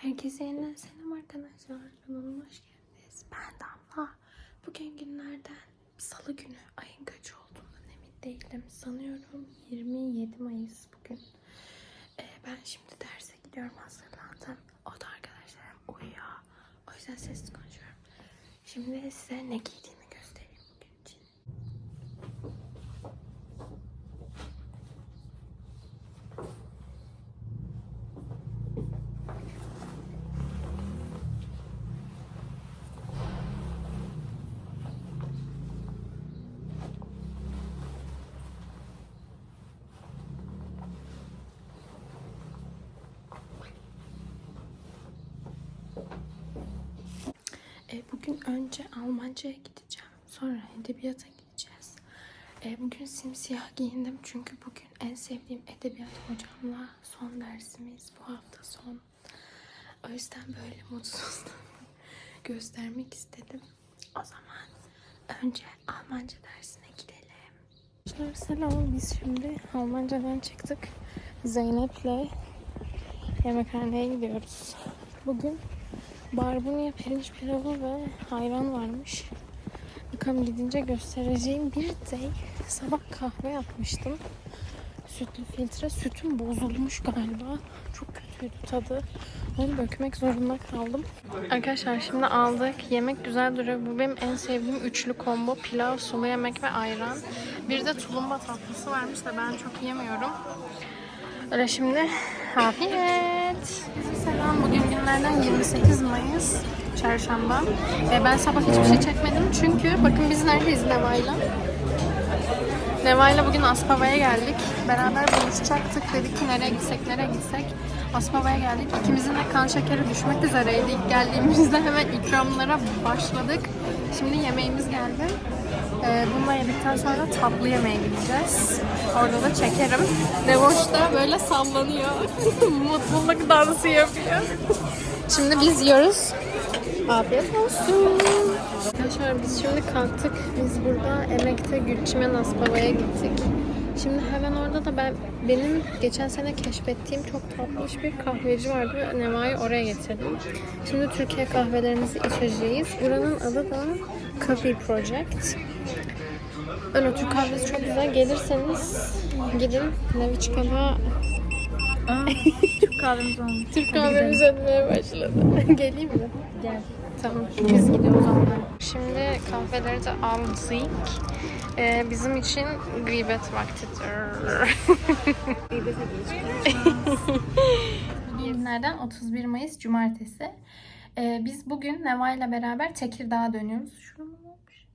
Herkese yeniden selam arkadaşlar. Kanalıma hoş geldiniz. Ben Damla. Bugün günlerden salı günü ayın kaç olduğundan emin değilim. Sanıyorum 27 Mayıs bugün. Ee, ben şimdi derse gidiyorum hazırlandım. O da arkadaşlarım uyuyor. O yüzden sessiz konuşuyorum. Şimdi size ne giydiğimi göstereyim bugün için. E, bugün önce Almanca'ya gideceğim. Sonra edebiyata gideceğiz. E, bugün simsiyah giyindim çünkü bugün en sevdiğim edebiyat hocamla son dersimiz. Bu hafta son. O yüzden böyle mutsuz göstermek istedim. O zaman önce Almanca dersine gidelim. Arkadaşlar selam. Biz şimdi Almancadan çıktık. Zeynep'le yemekhaneye gidiyoruz. Bugün barbunya, pirinç pilavı ve hayran varmış. Bakalım gidince göstereceğim. Bir de sabah kahve yapmıştım. Sütlü filtre. Sütüm bozulmuş galiba. Çok kötüydü tadı. Onu dökmek zorunda kaldım. Arkadaşlar şimdi aldık. Yemek güzel duruyor. Bu benim en sevdiğim üçlü combo. Pilav, sulu yemek ve ayran. Bir de tulumba tatlısı varmış da ben çok yemiyorum. Öyle şimdi afiyet. Selam. Bugün günlerden 28 Mayıs. Çarşamba. Ve ben sabah hiçbir şey çekmedim. Çünkü bakın biz neredeyiz Neva'yla. Neva'yla bugün Aspava'ya geldik. Beraber buluşacaktık. Dedik ki nereye gitsek, nereye gitsek. Aspava'ya geldik. İkimizin de kan şekeri düşmek üzereydi. İlk geldiğimizde hemen ikramlara başladık. Şimdi yemeğimiz geldi. Ee, bununla yedikten sonra tatlı yemeğe gideceğiz. Orada da çekerim. Devoş da böyle sallanıyor. Mutluluk dansı yapıyor. Şimdi biz yiyoruz. Afiyet olsun. Arkadaşlar biz şimdi kalktık. Biz burada Emek'te Gülçimen Aspava'ya gittik. Şimdi hemen orada da ben benim geçen sene keşfettiğim çok tatlış bir kahveci vardı. Neva'yı oraya getirdim. Şimdi Türkiye kahvelerimizi içeceğiz. Buranın adı da Coffee Project. Öyle Türk kahvesi çok güzel. Gelirseniz gidin. Neviçka'da Türk kahvemiz olmuş. Türk kahvemiz ödemeye başladı. Geleyim mi? Gel. Tamam, biz gidiyoruz onlara. Şimdi kahveleri de aldık. Ee, bizim için gıybet vaktidir. Günlerden 31 Mayıs Cumartesi. Ee, biz bugün Neva ile beraber Tekirdağ'a dönüyoruz. Şurada ne olmuş?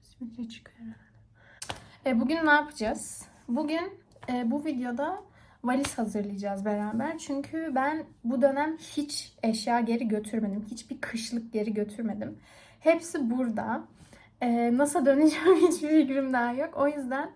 Ee, bugün ne yapacağız? Bugün e, bu videoda valiz hazırlayacağız beraber. Çünkü ben bu dönem hiç eşya geri götürmedim. Hiçbir kışlık geri götürmedim. Hepsi burada. Ee, nasıl döneceğim hiçbir fikrim daha yok. O yüzden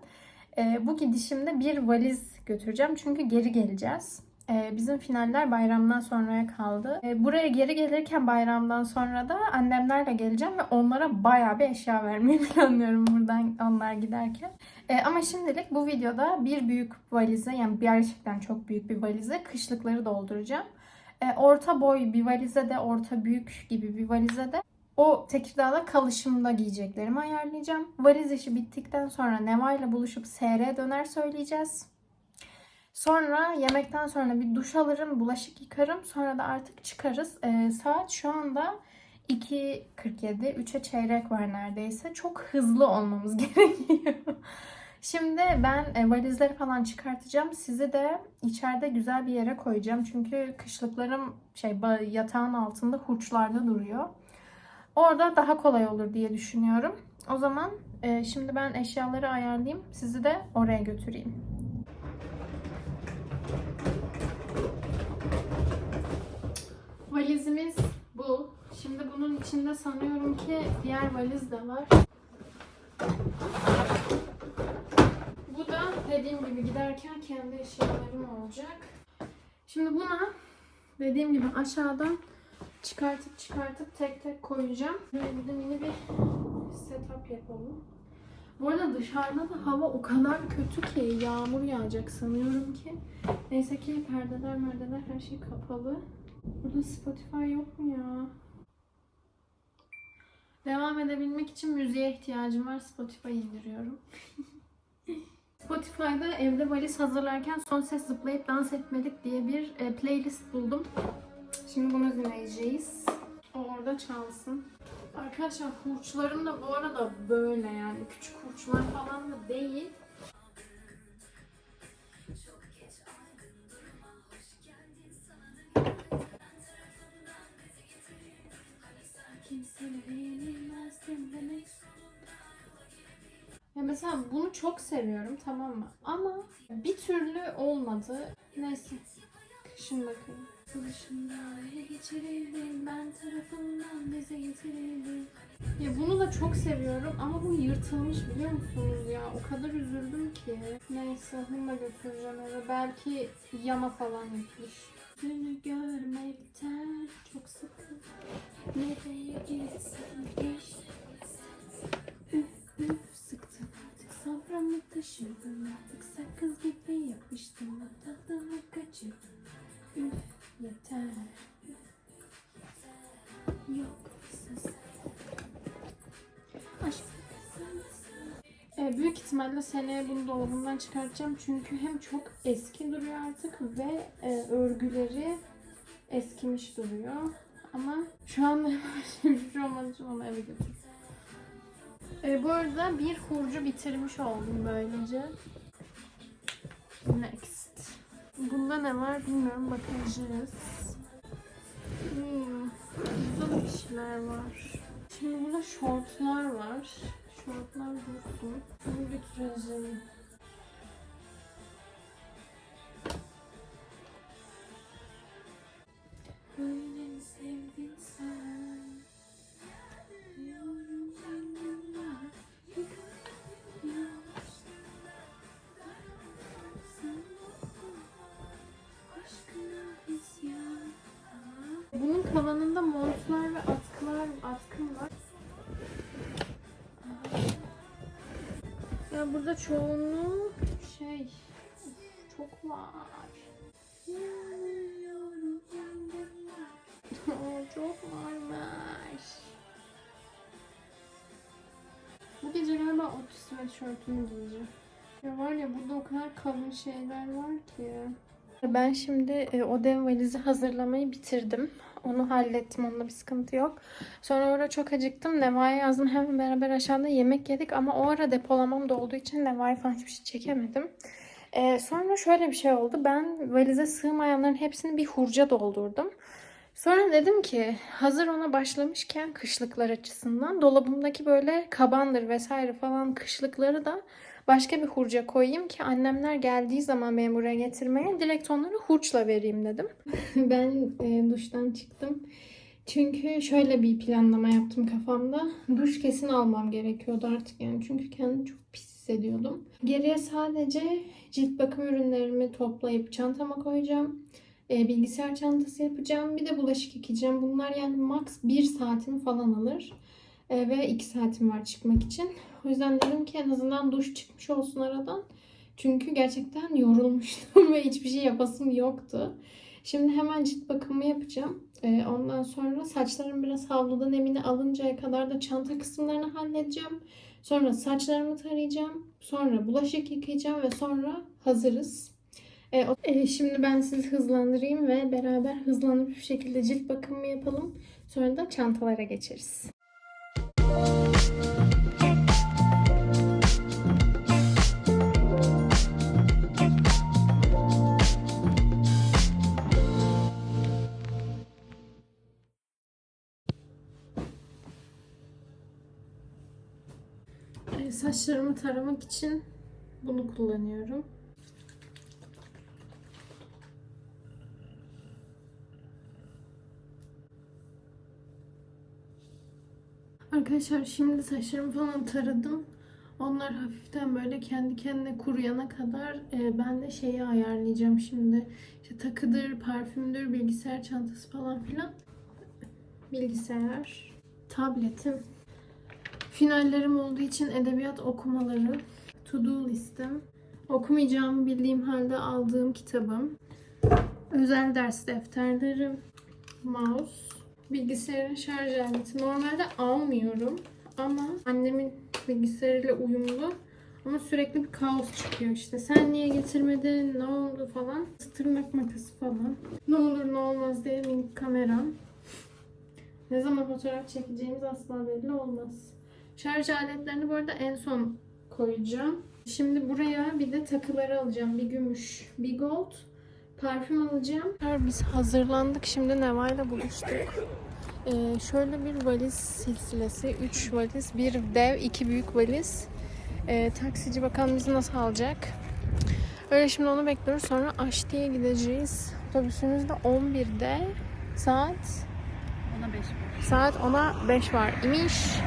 e, bu gidişimde bir valiz götüreceğim. Çünkü geri geleceğiz. Ee, bizim finaller bayramdan sonraya kaldı. Ee, buraya geri gelirken bayramdan sonra da annemlerle geleceğim ve onlara bayağı bir eşya vermeyi planlıyorum buradan onlar giderken. Ee, ama şimdilik bu videoda bir büyük valize yani gerçekten çok büyük bir valize kışlıkları dolduracağım. Ee, orta boy bir valize de orta büyük gibi bir valize de o Tekirdağ'da kalışımda giyeceklerimi ayarlayacağım. Valiz işi bittikten sonra Neva ile buluşup SR döner söyleyeceğiz. Sonra yemekten sonra bir duş alırım, bulaşık yıkarım. Sonra da artık çıkarız. Ee, saat şu anda 2.47, 3'e çeyrek var neredeyse. Çok hızlı olmamız gerekiyor. Şimdi ben e, valizleri falan çıkartacağım. Sizi de içeride güzel bir yere koyacağım. Çünkü kışlıklarım şey yatağın altında hurçlarda duruyor. Orada daha kolay olur diye düşünüyorum. O zaman e, şimdi ben eşyaları ayarlayayım. Sizi de oraya götüreyim. Valizimiz bu. Şimdi bunun içinde sanıyorum ki diğer valiz de var. Bu da dediğim gibi giderken kendi eşyalarım olacak. Şimdi buna dediğim gibi aşağıdan çıkartıp çıkartıp tek tek koyacağım. Böyle de mini bir setup yapalım. Bu arada dışarıda da hava o kadar kötü ki yağmur yağacak sanıyorum ki. Neyse ki perdeler merdeler her şey kapalı. Burada Spotify yok mu ya? Devam edebilmek için müziğe ihtiyacım var. Spotify indiriyorum. Spotify'da evde valiz hazırlarken son ses zıplayıp dans etmedik diye bir e, playlist buldum. Şimdi bunu dinleyeceğiz. Orada çalsın. Arkadaşlar hurçlarım da bu arada böyle yani küçük hurçlar falan da değil. Ya mesela bunu çok seviyorum tamam mı? Ama bir türlü olmadı. Neyse. Kışın bakalım. Kışında ele geçirildim ben tarafından bize getirildim. Ya bunu da çok seviyorum ama bu yırtılmış biliyor musunuz ya? O kadar üzüldüm ki. Neyse da götüreceğim eve. Belki yana falan gitmiş. Seni görmekten çok sıkıldım. Nereye gitsen geç. Üf üf sıktım artık sabrımı taşırdım artık sakız gibi yapıştım tadımı kaçırdım. Yeter. Ee, büyük ihtimalle seneye bunu dolabımdan çıkartacağım çünkü hem çok eski duruyor artık ve e, örgüleri eskimiş duruyor. Ama şu an hiçbir şey olmadığı için onu eve götürüyorum. E, bu arada bir hurcu bitirmiş oldum böylece. Next. Bunda ne var bilmiyorum bakacağız. Hmm, burada bir şeyler var. Şimdi burada şortlar var. Şortlar dursun. Bunu götüreceğim. Böyle burada çoğunluğu şey çok var. Çok varmış. Bu gece galiba otu sweatshirtümü giyeceğim. Ya var ya burada o kadar kalın şeyler var ki. Ben şimdi e, o dev valizi hazırlamayı bitirdim. Onu hallettim. Onda bir sıkıntı yok. Sonra orada çok acıktım. Neva'ya yazdım. Hemen beraber aşağıda yemek yedik. Ama o ara depolamam da olduğu için Neva'ya falan hiçbir şey çekemedim. Ee, sonra şöyle bir şey oldu. Ben valize sığmayanların hepsini bir hurca doldurdum. Sonra dedim ki hazır ona başlamışken kışlıklar açısından dolabımdaki böyle kabandır vesaire falan kışlıkları da başka bir hurca koyayım ki annemler geldiği zaman beni buraya getirmeye direkt onları hurçla vereyim dedim. ben e, duştan çıktım. Çünkü şöyle bir planlama yaptım kafamda. Duş kesin almam gerekiyordu artık yani. Çünkü kendimi çok pis hissediyordum. Geriye sadece cilt bakım ürünlerimi toplayıp çantama koyacağım. E, bilgisayar çantası yapacağım. Bir de bulaşık yıkayacağım. Bunlar yani max 1 saatimi falan alır. E, ve 2 saatim var çıkmak için. O yüzden dedim ki en azından duş çıkmış olsun aradan. Çünkü gerçekten yorulmuştum ve hiçbir şey yapasım yoktu. Şimdi hemen cilt bakımı yapacağım. Ee, ondan sonra saçlarım biraz havludan emini alıncaya kadar da çanta kısımlarını halledeceğim. Sonra saçlarımı tarayacağım. Sonra bulaşık yıkayacağım ve sonra hazırız. Ee, şimdi ben sizi hızlandırayım ve beraber hızlanıp bir şekilde cilt bakımı yapalım. Sonra da çantalara geçeriz. Saçlarımı taramak için bunu kullanıyorum. Arkadaşlar şimdi saçlarımı falan taradım. Onlar hafiften böyle kendi kendine kuruyana kadar e, ben de şeyi ayarlayacağım şimdi. İşte takıdır, parfümdür, bilgisayar çantası falan filan. Bilgisayar, tabletim, Finallerim olduğu için edebiyat okumaları, to-do listem, okumayacağımı bildiğim halde aldığım kitabım, özel ders defterlerim, mouse, bilgisayarın şarj aleti. Normalde almıyorum ama annemin bilgisayarıyla uyumlu. Ama sürekli bir kaos çıkıyor işte. Sen niye getirmedin? Ne oldu falan. Tırnak makası falan. Ne olur ne olmaz diye minik kameram. Ne zaman fotoğraf çekeceğimiz asla belli olmaz. Şarj aletlerini bu arada en son koyacağım. Şimdi buraya bir de takıları alacağım. Bir gümüş, bir gold. Parfüm alacağım. Biz hazırlandık. Şimdi Neva ile buluştuk. Ee, şöyle bir valiz silsilesi. 3 valiz, bir dev, iki büyük valiz. Ee, taksici bakalım bizi nasıl alacak. Öyle şimdi onu bekliyoruz. Sonra Aşti'ye gideceğiz. Otobüsümüz de 11'de. Saat Ona 5 var. Saat 10'a 5 var imiş.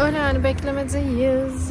Öyle yani beklemedeyiz.